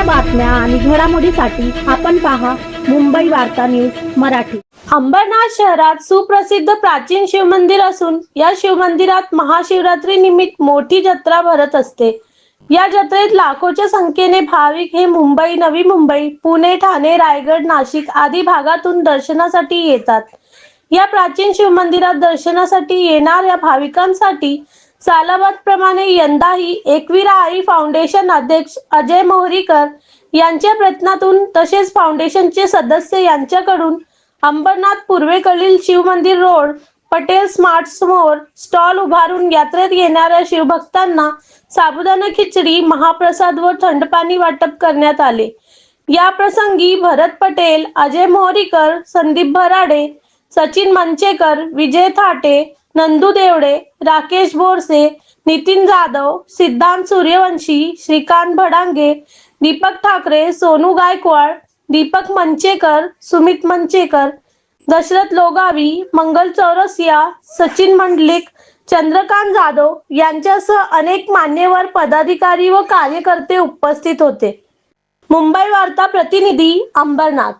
ताज्या बातम्या आणि घडामोडीसाठी आपण पहा मुंबई वार्ता न्यूज मराठी. अंबरनाथ शहरात सुप्रसिद्ध प्राचीन शिवमंदिर असून या शिवमंदिरात महाशिवरात्री निमित्त मोठी जत्रा भरत असते. या जत्रेत लाखोच्या संख्येने भाविक हे मुंबई नवी मुंबई पुणे ठाणे रायगड नाशिक आदी भागातून दर्शनासाठी येतात. या प्राचीन शिवमंदिरात दर्शनासाठी येणाऱ्या भाविकांसाठी सालाबाद प्रमाणे यंदाही एकविरा आई फाउंडेशन अध्यक्ष अजय मोहरीकर यांच्या प्रयत्नातून तसेच फाउंडेशनचे सदस्य यांच्याकडून अंबरनाथ पूर्वेकडील शिवमंदिर रोड पटेल स्मार्ट समोर स्टॉल उभारून यात्रेत येणाऱ्या शिवभक्तांना साबुदाणा खिचडी महाप्रसाद व थंड पाणी वाटप करण्यात आले. या प्रसंगी भरत पटेल अजय मोहरीकर संदीप भराडे सचिन मंचेकर विजय थाटे नंदू देवडे राकेश बोरसे नितीन जाधव सिद्धांत सूर्यवंशी श्रीकांत भडांगे दीपक ठाकरे सोनू गायकवाड दीपक मंचेकर सुमित मंचेकर दशरथ लोगावी मंगल चौरसिया सचिन मंडलिक चंद्रकांत जाधव यांच्यासह अनेक मान्यवर पदाधिकारी व कार्यकर्ते उपस्थित होते. मुंबई वार्ता प्रतिनिधी अंबरनाथ.